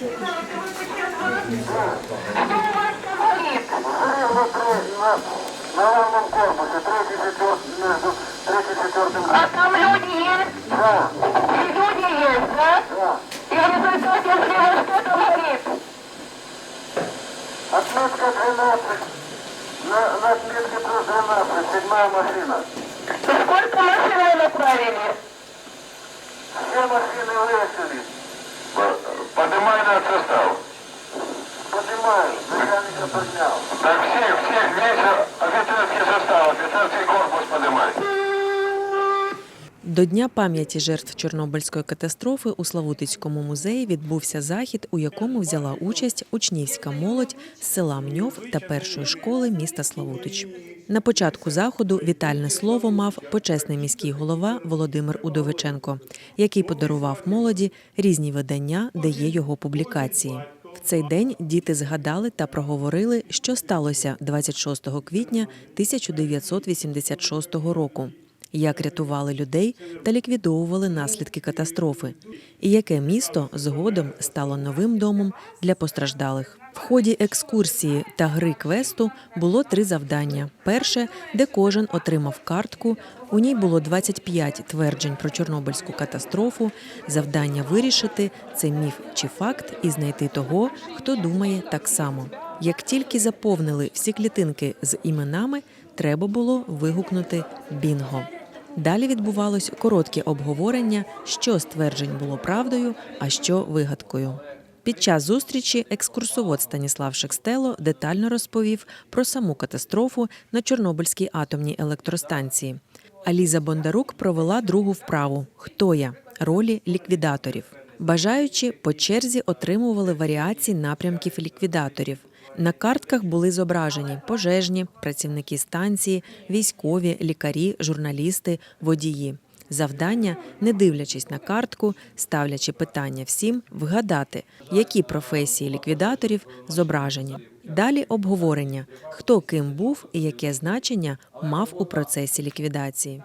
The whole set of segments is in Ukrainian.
А там люди есть? Да, И люди есть, да? да. И организация слева что там горит? Отметка 12. На, на отметке плюс 12, седьмая машина. Сколько машин вы начальника поднял. Так всех, всех, весь офицерский состав, офицерский корпус поднимай. До Дня пам'яті жертв Чорнобильської катастрофи у Славутицькому музеї відбувся захід, у якому взяла участь учнівська молодь з села Мньов та першої школи міста Славутич. На початку заходу вітальне слово мав почесний міський голова Володимир Удовиченко, який подарував молоді різні видання, де є його публікації. В цей день діти згадали та проговорили, що сталося 26 квітня 1986 року як рятували людей та ліквідовували наслідки катастрофи, і яке місто згодом стало новим домом для постраждалих. В ході екскурсії та гри квесту було три завдання. Перше, де кожен отримав картку. У ній було 25 тверджень про Чорнобильську катастрофу. Завдання вирішити це міф чи факт, і знайти того, хто думає так само. Як тільки заповнили всі клітинки з іменами, треба було вигукнути бінго. Далі відбувалось коротке обговорення, що з тверджень було правдою, а що вигадкою. Під час зустрічі екскурсовод Станіслав Шекстело детально розповів про саму катастрофу на Чорнобильській атомній електростанції. А Ліза Бондарук провела другу вправу Хто я? ролі ліквідаторів. Бажаючі по черзі отримували варіації напрямків ліквідаторів. На картках були зображені пожежні, працівники станції, військові, лікарі, журналісти, водії. Завдання, не дивлячись на картку, ставлячи питання всім, вгадати, які професії ліквідаторів зображені. Далі обговорення, хто ким був і яке значення мав у процесі ліквідації.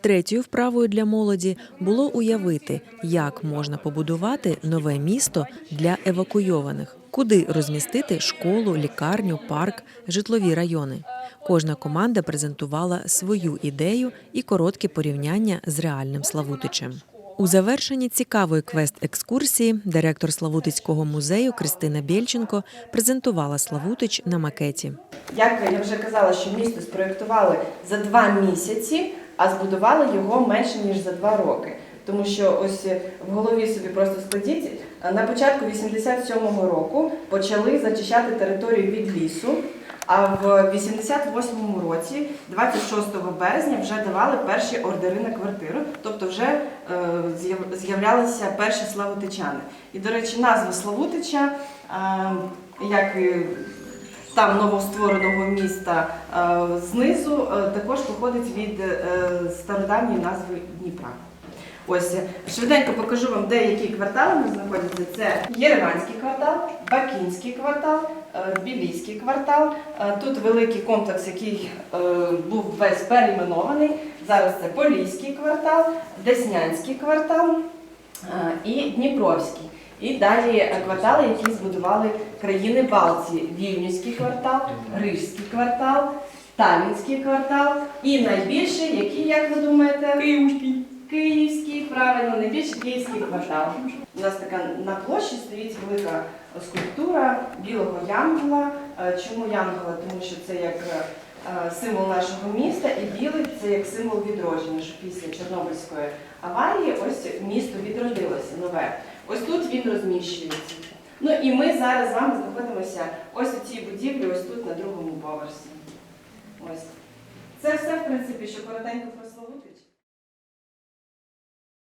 Третьою вправою для молоді було уявити, як можна побудувати нове місто для евакуйованих, куди розмістити школу, лікарню, парк, житлові райони. Кожна команда презентувала свою ідею і коротке порівняння з реальним Славутичем. У завершенні цікавої квест-екскурсії директор Славутицького музею Кристина Бєльченко презентувала Славутич на макеті. Як я вже казала, що місто спроєктували за два місяці, а збудували його менше ніж за два роки. Тому що ось в голові собі просто складіть, на початку 87-го року почали зачищати територію від лісу. А в 88-му році, 26 березня, вже давали перші ордери на квартиру, тобто вже е, з'являлися перші славутичани. І, до речі, назва Славутича, е, як і там новоствореного міста е, знизу, е, також походить від е, стародавньої назви Дніпра. Ось швиденько покажу вам, де які квартали ми знаходяться. Це Єреванський квартал, Бакінський квартал, е, Білійський квартал. Е, Тут великий комплекс, який е, був весь перейменований. Зараз це Поліський квартал, Деснянський квартал і Дніпровський. І далі квартали, які збудували країни Балтії. Вільнюський квартал, Рижський квартал, Талінський квартал і найбільший, який, як ви думаєте, Київський. Київський, правильно, найбільший київський квартал. У нас така на площі стоїть велика скульптура білого янгола. Е, Чому янгола? Тому що це як е, символ нашого міста, і білий це як символ відродження, що після Чорнобильської аварії ось місто відродилося нове. Ось тут він розміщується. Ну і ми зараз з вами знаходимося ось у цій будівлі, ось тут на другому поверсі. Ось. Це все, в принципі, що коротенько про.